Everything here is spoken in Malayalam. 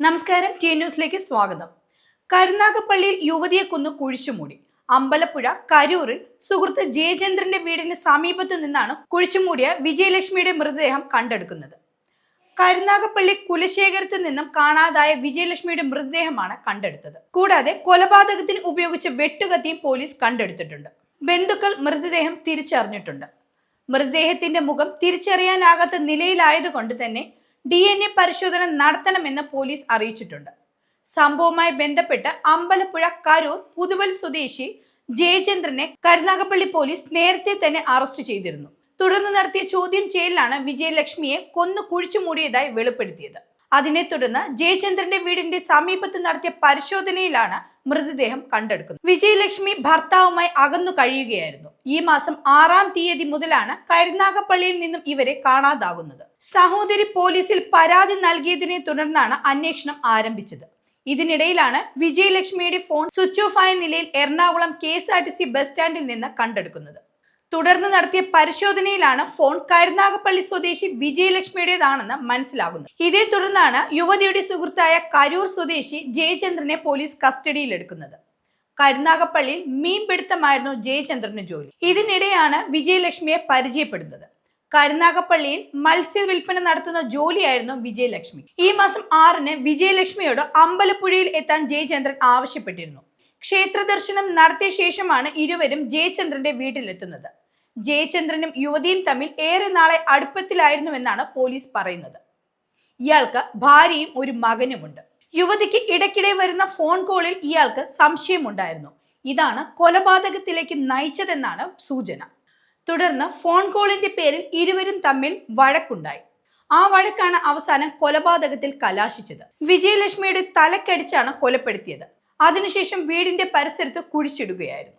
നമസ്കാരം ടി ന്യൂസിലേക്ക് സ്വാഗതം. കരുനാഗപ്പള്ളിയിൽ യുവതിയെ കൊന്നു കുഴിച്ചുമൂടി. അമ്പലപ്പുഴ കരൂരിൽ സുഹൃത്ത് ജയചന്ദ്രന്റെ വീടിന് സമീപത്തു നിന്നാണ് കുഴിച്ചുമൂടിയ വിജയലക്ഷ്മിയുടെ മൃതദേഹം കണ്ടെടുക്കുന്നത്. കരുനാഗപ്പള്ളി കുലശേഖരത്ത് നിന്നും കാണാതായ വിജയലക്ഷ്മിയുടെ മൃതദേഹമാണ് കണ്ടെടുത്തത്. കൂടാതെ കൊലപാതകത്തിന് ഉപയോഗിച്ച വെട്ടുകത്തിയും പോലീസ് കണ്ടെടുത്തിട്ടുണ്ട്. ബന്ധുക്കൾ മൃതദേഹം തിരിച്ചറിഞ്ഞിട്ടുണ്ട്. മൃതദേഹത്തിന്റെ മുഖം തിരിച്ചറിയാനാകാത്ത നിലയിലായതുകൊണ്ട് തന്നെ ഡി എൻ എ പരിശോധന നടത്തണമെന്ന് പോലീസ് അറിയിച്ചിട്ടുണ്ട്. സംഭവവുമായി ബന്ധപ്പെട്ട് അമ്പലപ്പുഴ കരൂർ പുതുവൽ സ്വദേശി ജയചന്ദ്രനെ കരുനാഗപ്പള്ളി പോലീസ് നേരത്തെ തന്നെ അറസ്റ്റ് ചെയ്തിരുന്നു. തുടർന്ന് നടത്തിയ ചോദ്യം ചെയ്യലിലാണ് വിജയലക്ഷ്മിയെ കൊന്നു കുഴിച്ചു മൂടിയതായി വെളിപ്പെടുത്തിയത്. അതിനെ തുടർന്ന് ജയചന്ദ്രന്റെ വീടിന്റെ സമീപത്ത് നടത്തിയ പരിശോധനയിലാണ് മൃതദേഹം കണ്ടെടുക്കുന്നത്. വിജയലക്ഷ്മി ഭർത്താവുമായി അകന്നു കഴിയുകയായിരുന്നു. ഈ മാസം ആറാം തീയതി മുതലാണ് കരുനാഗപ്പള്ളിയിൽ നിന്നും ഇവരെ കാണാതാകുന്നത്. സഹോദരി പോലീസിൽ പരാതി നൽകിയതിനെ തുടർന്നാണ് അന്വേഷണം ആരംഭിച്ചത്. ഇതിനിടയിലാണ് വിജയലക്ഷ്മിയുടെ ഫോൺ സ്വിച്ച് ഓഫ് ആയ നിലയിൽ Ernakulam K S R T C bus സ്റ്റാൻഡിൽ നിന്ന് കണ്ടെടുക്കുന്നത്. തുടർന്ന് നടത്തിയ പരിശോധനയിലാണ് ഫോൺ കരുനാഗപ്പള്ളി സ്വദേശി വിജയലക്ഷ്മിയുടേതാണെന്ന് മനസ്സിലാകുന്നത്. ഇതേ തുടർന്നാണ് യുവതിയുടെ സുഹൃത്തായ കരൂർ സ്വദേശി ജയചന്ദ്രനെ പോലീസ് കസ്റ്റഡിയിലെടുക്കുന്നത്. കരുനാഗപ്പള്ളിയിൽ മീൻപിടുത്തമായിരുന്നു ജയചന്ദ്രന് ജോലി. ഇതിനിടെയാണ് വിജയലക്ഷ്മിയെ പരിചയപ്പെടുന്നത്. കരുനാഗപ്പള്ളിയിൽ മത്സ്യ വിൽപ്പന നടത്തുന്ന ജോലിയായിരുന്നു വിജയലക്ഷ്മി. ഈ മാസം ആറിന് വിജയലക്ഷ്മിയോട് അമ്പലപ്പുഴയിൽ എത്താൻ ജയചന്ദ്രൻ ആവശ്യപ്പെട്ടിരുന്നു. ക്ഷേത്ര ദർശനം നടത്തിയ ശേഷമാണ് ഇരുവരും ജയചന്ദ്രന്റെ വീട്ടിലെത്തുന്നത്. ജയചന്ദ്രനും യുവതിയും തമ്മിൽ ഏറെ നാളെ അടുപ്പത്തിലായിരുന്നുവെന്നാണ് പോലീസ് പറയുന്നത്. ഇയാൾക്ക് ഭാര്യയും ഒരു മകനുമുണ്ട്. യുവതിക്ക് ഇടയ്ക്കിടെ വരുന്ന ഫോൺ കോളിൽ ഇയാൾക്ക് സംശയമുണ്ടായിരുന്നു. ഇതാണ് കൊലപാതകത്തിലേക്ക് നയിച്ചതെന്നാണ് സൂചന. തുടർന്ന് ഫോൺ കോളിന്റെ പേരിൽ ഇരുവരും തമ്മിൽ വഴക്കുണ്ടായി. ആ വഴക്കാണ് അവസാനം കൊലപാതകത്തിൽ കലാശിച്ചത്. വിജയലക്ഷ്മിയുടെ തലക്കടിച്ചാണ് കൊലപ്പെടുത്തിയത്. അതിനുശേഷം വീടിന്റെ പരിസരത്ത് കുഴിച്ചിടുകയായിരുന്നു.